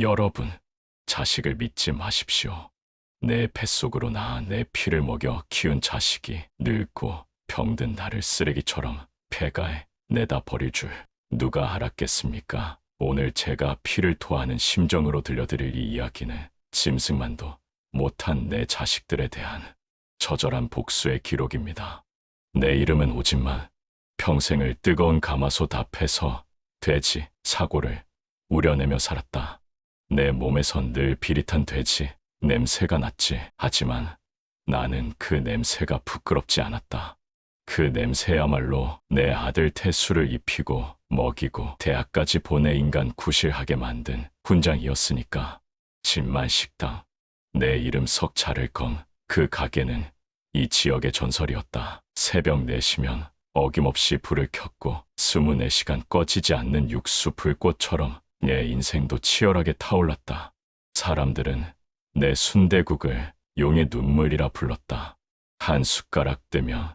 여러분, 자식을 믿지 마십시오. 내 뱃속으로 낳아 내 피를 먹여 키운 자식이 늙고 병든 나를 쓰레기처럼 폐가에 내다 버릴 줄 누가 알았겠습니까? 오늘 제가 피를 토하는 심정으로 들려드릴 이 이야기는 짐승만도 못한 내 자식들에 대한 처절한 복수의 기록입니다. 내 이름은 오진만. 평생을 뜨거운 가마솥 앞에서 돼지, 사고를 우려내며 살았다. 내 몸에선 늘 비릿한 돼지 냄새가 났지. 하지만 나는 그 냄새가 부끄럽지 않았다. 그 냄새야말로 내 아들 태수를 입히고 먹이고 대학까지 보내 인간 구실하게 만든 훈장이었으니까. 진만 식당. 내 이름 석차를검. 그 가게는 이 지역의 전설이었다. 새벽 4시면 어김없이 불을 켰고 24시간 꺼지지 않는 육수 불꽃처럼 내 인생도 치열하게 타올랐다. 사람들은 내 순대국을 용의 눈물이라 불렀다. 한 숟가락 뜨면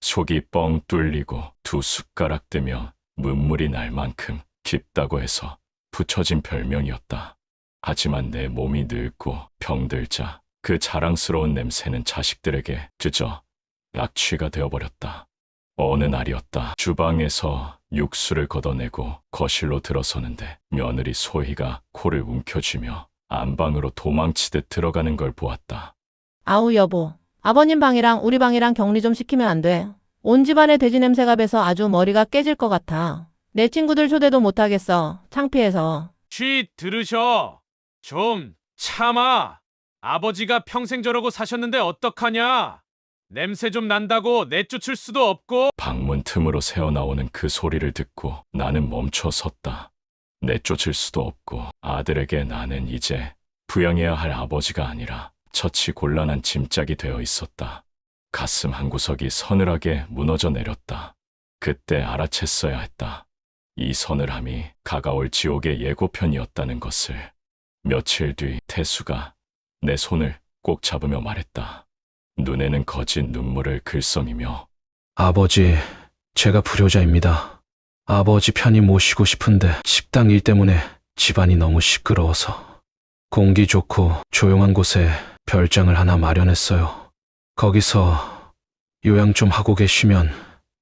속이 뻥 뚫리고 두 숟가락 뜨면 눈물이 날 만큼 깊다고 해서 붙여진 별명이었다. 하지만 내 몸이 늙고 병들자 그 자랑스러운 냄새는 자식들에게 그저 낙취가 되어버렸다. 어느 날이었다. 주방에서 육수를 걷어내고 거실로 들어서는데 며느리 소희가 코를 움켜쥐며 안방으로 도망치듯 들어가는 걸 보았다. 아우 여보, 아버님 방이랑 우리 방이랑 격리 좀 시키면 안 돼. 온 집안에 돼지 냄새가 배서 아주 머리가 깨질 것 같아. 내 친구들 초대도 못 하겠어. 창피해서. 취 들으셔. 좀 참아. 아버지가 평생 저러고 사셨는데 어떡하냐? 냄새 좀 난다고 내쫓을 수도 없고 방문 틈으로 새어나오는 그 소리를 듣고 나는 멈춰 섰다. 내쫓을 수도 없고 아들에게 나는 이제 부양해야 할 아버지가 아니라 처치 곤란한 짐짝이 되어 있었다. 가슴 한구석이 서늘하게 무너져 내렸다. 그때 알아챘어야 했다. 이 서늘함이 가까울 지옥의 예고편이었다는 것을. 며칠 뒤 태수가 내 손을 꼭 잡으며 말했다. 눈에는 거진 눈물을 글썽이며 아버지, 제가 불효자입니다. 아버지 편히 모시고 싶은데 식당 일 때문에 집안이 너무 시끄러워서 공기 좋고 조용한 곳에 별장을 하나 마련했어요. 거기서 요양 좀 하고 계시면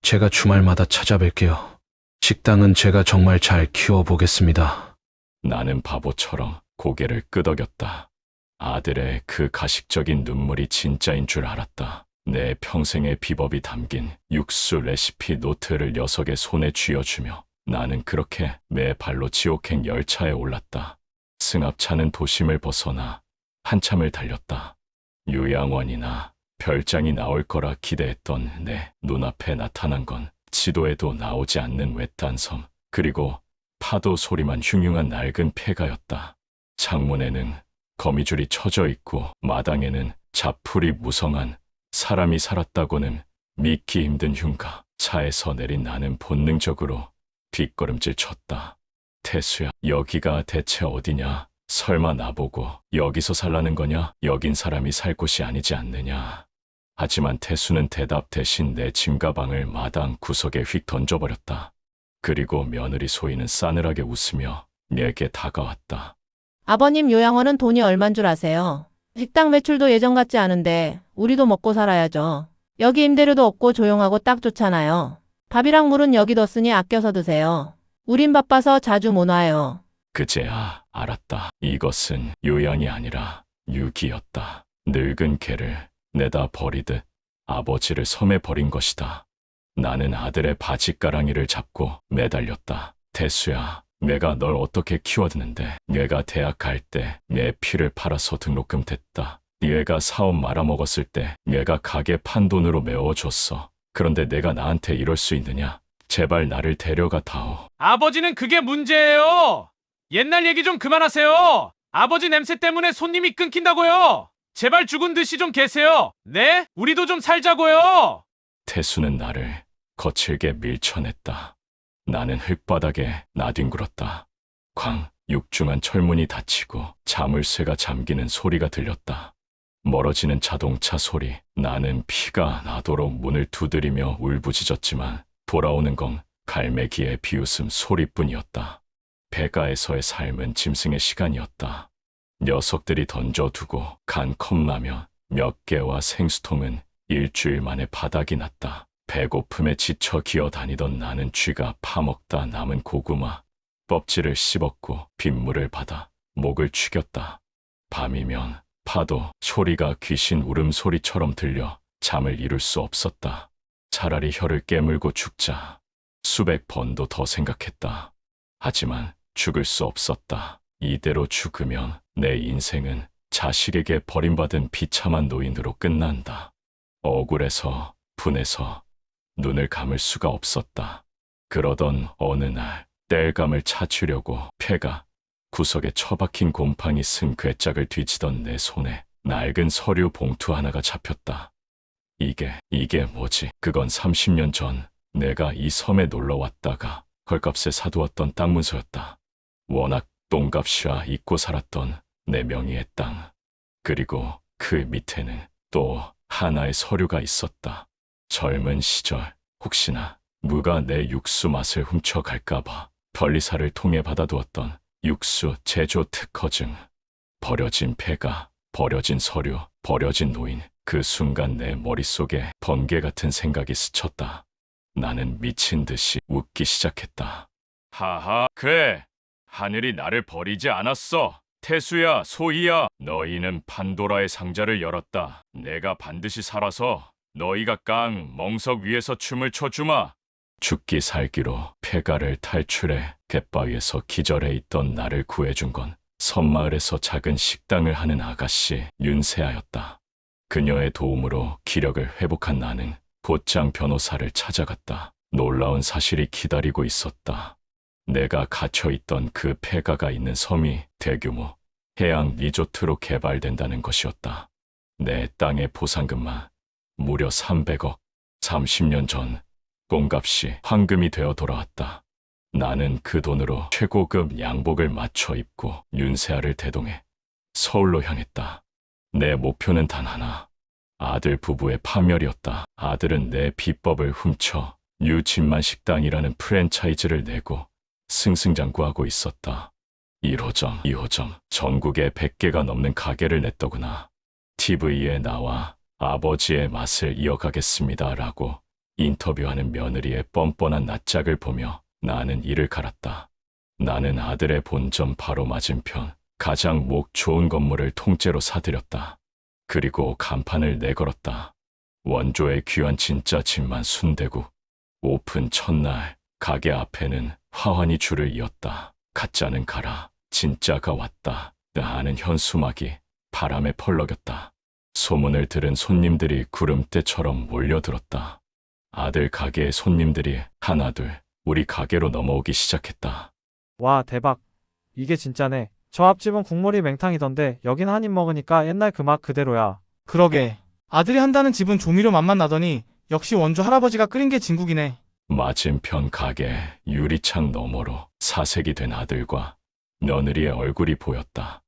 제가 주말마다 찾아뵐게요. 식당은 제가 정말 잘 키워보겠습니다. 나는 바보처럼 고개를 끄덕였다. 아들의 그 가식적인 눈물이 진짜인 줄 알았다. 내 평생의 비법이 담긴 육수 레시피 노트를 녀석의 손에 쥐어주며 나는 그렇게 매 발로 지옥행 열차에 올랐다. 승합차는 도심을 벗어나 한참을 달렸다. 요양원이나 별장이 나올 거라 기대했던 내 눈앞에 나타난 건 지도에도 나오지 않는 외딴 섬, 그리고 파도 소리만 흉흉한 낡은 폐가였다. 창문에는 거미줄이 쳐져 있고 마당에는 자풀이 무성한 사람이 살았다고는 믿기 힘든 흉가. 차에서 내린 나는 본능적으로 뒷걸음질 쳤다. 태수야, 여기가 대체 어디냐? 설마 나보고 여기서 살라는 거냐? 여긴 사람이 살 곳이 아니지 않느냐? 하지만 태수는 대답 대신 내 짐가방을 마당 구석에 휙 던져버렸다. 그리고 며느리 소희는 싸늘하게 웃으며 내게 다가왔다. 아버님 요양원은 돈이 얼만 줄 아세요? 식당 매출도 예전 같지 않은데 우리도 먹고 살아야죠. 여기 임대료도 없고 조용하고 딱 좋잖아요. 밥이랑 물은 여기 뒀으니 아껴서 드세요. 우린 바빠서 자주 못 와요. 그제야 알았다. 이것은 요양이 아니라 유기였다. 늙은 개를 내다 버리듯 아버지를 섬에 버린 것이다. 나는 아들의 바지가랑이를 잡고 매달렸다. 태수야, 내가 널 어떻게 키워드는데 내가 대학 갈 때 내 피를 팔아서 등록금 댔다. 얘가 사업 말아먹었을 때 얘가 가게 판 돈으로 메워줬어. 그런데 내가 나한테 이럴 수 있느냐? 제발 나를 데려가 다오. 아버지는 그게 문제예요. 옛날 얘기 좀 그만하세요. 아버지 냄새 때문에 손님이 끊긴다고요. 제발 죽은 듯이 좀 계세요. 네? 우리도 좀 살자고요. 태수는 나를 거칠게 밀쳐냈다. 나는 흙바닥에 나뒹굴었다. 광, 육중한 철문이 닫히고 자물쇠가 잠기는 소리가 들렸다. 멀어지는 자동차 소리. 나는 피가 나도록 문을 두드리며 울부짖었지만 돌아오는 건 갈매기의 비웃음 소리뿐이었다. 배가에서의 삶은 짐승의 시간이었다. 녀석들이 던져두고 간 컵라면 몇 개와 생수통은 일주일 만에 바닥이 났다. 배고픔에 지쳐 기어 다니던 나는 쥐가 파먹다 남은 고구마, 껍질을 씹었고 빗물을 받아 목을 축였다. 밤이면 파도 소리가 귀신 울음소리처럼 들려 잠을 이룰 수 없었다. 차라리 혀를 깨물고 죽자. 수백 번도 더 생각했다. 하지만 죽을 수 없었다. 이대로 죽으면 내 인생은 자식에게 버림받은 비참한 노인으로 끝난다. 억울해서, 분해서 눈을 감을 수가 없었다. 그러던 어느 날 땔감을 찾으려고 폐가 구석에 처박힌 곰팡이 쓴 괴짝을 뒤지던 내 손에 낡은 서류 봉투 하나가 잡혔다. 이게, 이게 뭐지? 그건 30년 전 내가 이 섬에 놀러 왔다가 헐값에 사두었던 땅 문서였다. 워낙 똥값이야 잊고 살았던 내 명의의 땅. 그리고 그 밑에는 또 하나의 서류가 있었다. 젊은 시절 혹시나 무가 내 육수 맛을 훔쳐갈까봐 편리사를 통해 받아두었던 육수 제조 특허증. 버려진 폐가, 버려진 서류, 버려진 노인. 그 순간 내 머릿속에 번개 같은 생각이 스쳤다. 나는 미친 듯이 웃기 시작했다. 하하, 그래. 하늘이 나를 버리지 않았어. 태수야, 소희야, 너희는 판도라의 상자를 열었다. 내가 반드시 살아서 너희가 깡 멍석 위에서 춤을 춰주마. 죽기 살기로 폐가를 탈출해 갯바위에서 기절해 있던 나를 구해준 건 섬마을에서 작은 식당을 하는 아가씨 윤세아였다. 그녀의 도움으로 기력을 회복한 나는 곧장 변호사를 찾아갔다. 놀라운 사실이 기다리고 있었다. 내가 갇혀있던 그 폐가가 있는 섬이 대규모 해양 리조트로 개발된다는 것이었다. 내 땅의 보상금만 무려 300억. 30년 전 꽁값이 황금이 되어 돌아왔다. 나는 그 돈으로 최고급 양복을 맞춰 입고 윤세아를 대동해 서울로 향했다. 내 목표는 단 하나. 아들 부부의 파멸이었다. 아들은 내 비법을 훔쳐 유진만 식당이라는 프랜차이즈를 내고 승승장구하고 있었다. 1호점, 2호점, 전국에 100개가 넘는 가게를 냈더구나. TV에 나와 아버지의 맛을 이어가겠습니다라고 인터뷰하는 며느리의 뻔뻔한 낯짝을 보며 나는 이를 갈았다. 나는 아들의 본점 바로 맞은편 가장 목 좋은 건물을 통째로 사들였다. 그리고 간판을 내걸었다. 원조의 귀한 진짜 집만 순대구. 오픈 첫날 가게 앞에는 화환이 줄을 이었다. 가짜는 가라. 진짜가 왔다. 하는 현수막이 바람에 펄럭였다. 소문을 들은 손님들이 구름대처럼 몰려들었다. 아들 가게의 손님들이 하나둘 우리 가게로 넘어오기 시작했다. 와, 대박. 이게 진짜네. 저 앞집은 국물이 맹탕이던데 여긴 한 입 먹으니까 옛날 그 맛 그대로야. 그러게. 아들이 한다는 집은 조미료 맛만 나더니 역시 원조 할아버지가 끓인 게 진국이네. 맞은편 가게 유리창 너머로 사색이 된 아들과 며느리의 얼굴이 보였다.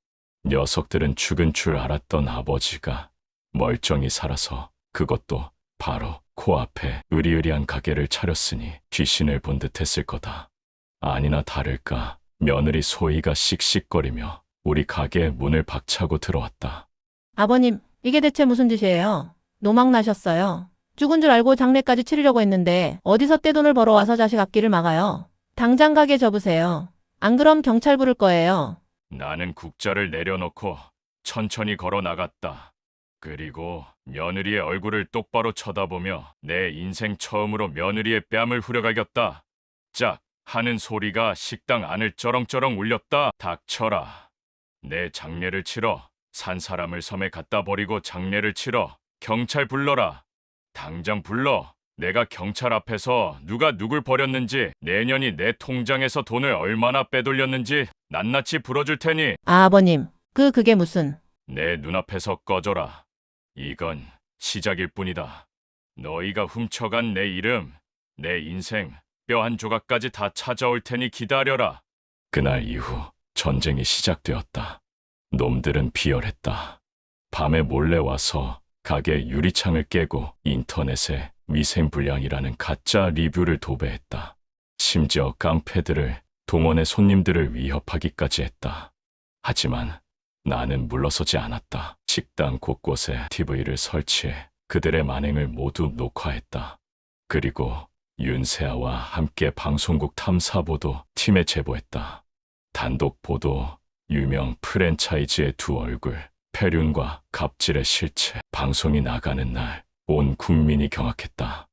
녀석들은 죽은 줄 알았던 아버지가 멀쩡히 살아서 그것도 바로 코앞에 으리으리한 가게를 차렸으니 귀신을 본 듯했을 거다. 아니나 다를까 며느리 소희가 씩씩거리며 우리 가게 문을 박차고 들어왔다. 아버님, 이게 대체 무슨 짓이에요? 노망 나셨어요. 죽은 줄 알고 장례까지 치르려고 했는데 어디서 떼돈을 벌어와서 자식 앞길을 막아요. 당장 가게 접으세요. 안 그럼 경찰 부를 거예요. 나는 국자를 내려놓고 천천히 걸어 나갔다. 그리고 며느리의 얼굴을 똑바로 쳐다보며 내 인생 처음으로 며느리의 뺨을 후려갈겼다. 짝 하는 소리가 식당 안을 쩌렁쩌렁 울렸다. 닥쳐라. 내 장례를 치러 산 사람을 섬에 갖다 버리고 장례를 치러 경찰 불러라. 당장 불러. 내가 경찰 앞에서 누가 누굴 버렸는지 내년이 내 통장에서 돈을 얼마나 빼돌렸는지 낱낱이 불어줄 테니 아, 아버님. 그, 그게 무슨. 내 눈앞에서 꺼져라. 이건 시작일 뿐이다. 너희가 훔쳐간 내 이름, 내 인생, 뼈 한 조각까지 다 찾아올 테니 기다려라. 그날 이후 전쟁이 시작되었다. 놈들은 비열했다. 밤에 몰래 와서 가게 유리창을 깨고 인터넷에 위생불량이라는 가짜 리뷰를 도배했다. 심지어 깡패들을 동원의 손님들을 위협하기까지 했다. 하지만 나는 물러서지 않았다. 식당 곳곳에 TV를 설치해 그들의 만행을 모두 녹화했다. 그리고 윤세아와 함께 방송국 탐사보도 팀에 제보했다. 단독 보도, 유명 프랜차이즈의 두 얼굴, 폐륜과 갑질의 실체, 방송이 나가는 날 온 국민이 경악했다.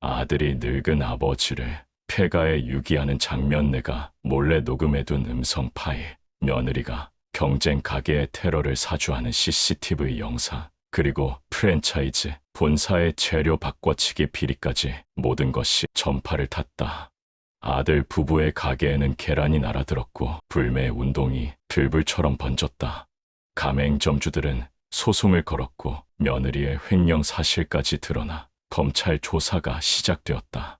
아들이 늙은 아버지를 폐가에 유기하는 장면 내가 몰래 녹음해둔 음성 파일, 며느리가 경쟁 가게의 테러를 사주하는 CCTV 영상, 그리고 프랜차이즈 본사의 재료 바꿔치기 비리까지 모든 것이 전파를 탔다. 아들 부부의 가게에는 계란이 날아들었고 불매 운동이 들불처럼 번졌다. 가맹점주들은 소송을 걸었고 며느리의 횡령 사실까지 드러나 검찰 조사가 시작되었다.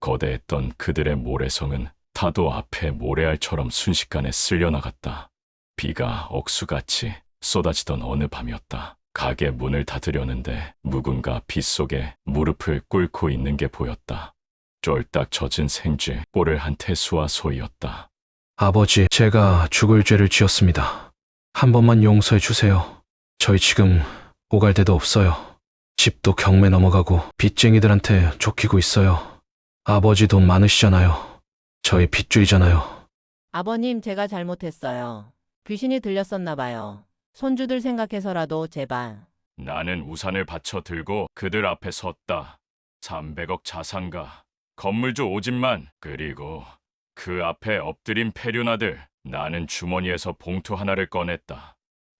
거대했던 그들의 모래성은 타도 앞에 모래알처럼 순식간에 쓸려나갔다. 비가 억수같이 쏟아지던 어느 밤이었다. 가게 문을 닫으려는데 누군가 빗속에 무릎을 꿇고 있는 게 보였다. 쫄딱 젖은 생쥐 볼을 한 태수와 소이였다. 아버지, 제가 죽을 죄를 지었습니다. 한 번만 용서해 주세요. 저희 지금 오갈 데도 없어요. 집도 경매 넘어가고 빚쟁이들한테 쫓기고 있어요. 아버지 돈 많으시잖아요. 저희 빚주이잖아요. 아버님, 제가 잘못했어요. 귀신이 들렸었나 봐요. 손주들 생각해서라도 제발. 나는 우산을 받쳐 들고 그들 앞에 섰다. 300억 자산가, 건물주 오집만, 그리고 그 앞에 엎드린 폐륜아들. 나는 주머니에서 봉투 하나를 꺼냈다.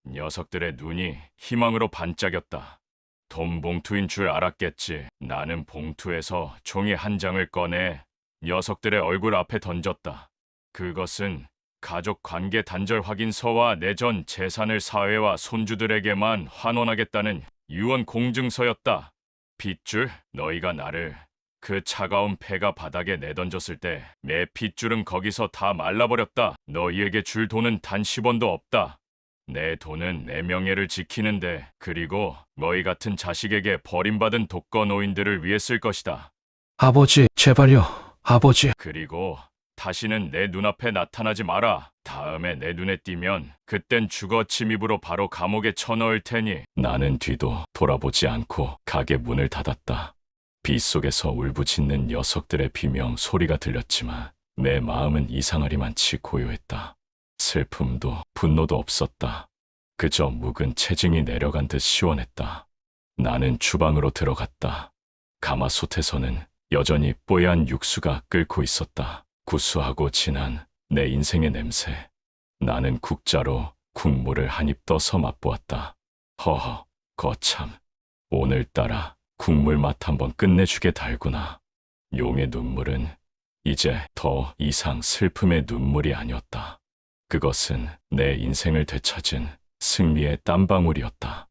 녀석들의 눈이 희망으로 반짝였다. 돈 봉투인 줄 알았겠지. 나는 봉투에서 종이 한 장을 꺼내 녀석들의 얼굴 앞에 던졌다. 그것은 가족 관계 단절 확인서와 내전 재산을 사회와 손주들에게만 환원하겠다는 유언 공증서였다. 핏줄, 너희가 나를 그 차가운 폐가 바닥에 내던졌을 때 내 핏줄은 거기서 다 말라버렸다. 너희에게 줄 돈은 단 10원도 없다. 내 돈은 내 명예를 지키는데 그리고 너희 같은 자식에게 버림받은 독거 노인들을 위해 쓸 것이다. 아버지, 제발요. 아버지. 그리고 다시는 내 눈앞에 나타나지 마라. 다음에 내 눈에 띄면 그땐 주거 침입으로 바로 감옥에 쳐넣을 테니 나는 뒤도 돌아보지 않고 가게 문을 닫았다. 빗속에서 울부짖는 녀석들의 비명 소리가 들렸지만 내 마음은 이상하리만치 고요했다. 슬픔도 분노도 없었다. 그저 묵은 체증이 내려간 듯 시원했다. 나는 주방으로 들어갔다. 가마솥에서는 여전히 뽀얀 육수가 끓고 있었다. 구수하고 진한 내 인생의 냄새. 나는 국자로 국물을 한 입 떠서 맛보았다. 허허, 거참. 오늘따라 국물 맛 한번 끝내주게 달구나. 용의 눈물은 이제 더 이상 슬픔의 눈물이 아니었다. 그것은 내 인생을 되찾은 승리의 땀방울이었다.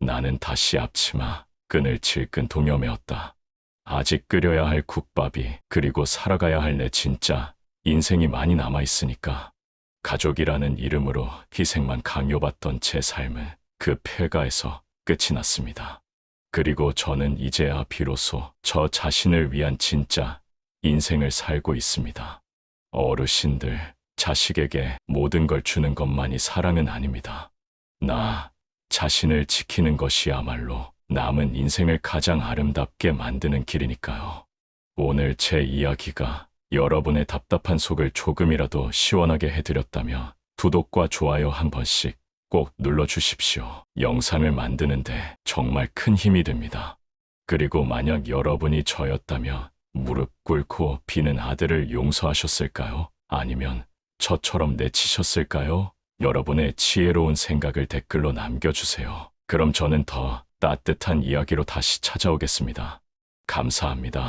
나는 다시 앞치마, 끈을 질끈 동여매었다. 아직 끓여야 할 국밥이 그리고 살아가야 할 내 진짜 인생이 많이 남아 있으니까 가족이라는 이름으로 희생만 강요받던 제 삶은 그 폐가에서 끝이 났습니다. 그리고 저는 이제야 비로소 저 자신을 위한 진짜 인생을 살고 있습니다. 어르신들, 자식에게 모든 걸 주는 것만이 사랑은 아닙니다. 나 자신을 지키는 것이야말로 남은 인생을 가장 아름답게 만드는 길이니까요. 오늘 제 이야기가 여러분의 답답한 속을 조금이라도 시원하게 해드렸다면 구독과 좋아요 한 번씩 꼭 눌러주십시오. 영상을 만드는데 정말 큰 힘이 됩니다. 그리고 만약 여러분이 저였다면 무릎 꿇고 비는 아들을 용서하셨을까요? 아니면 저처럼 내치셨을까요? 여러분의 지혜로운 생각을 댓글로 남겨주세요. 그럼 저는 더 따뜻한 이야기로 다시 찾아오겠습니다. 감사합니다.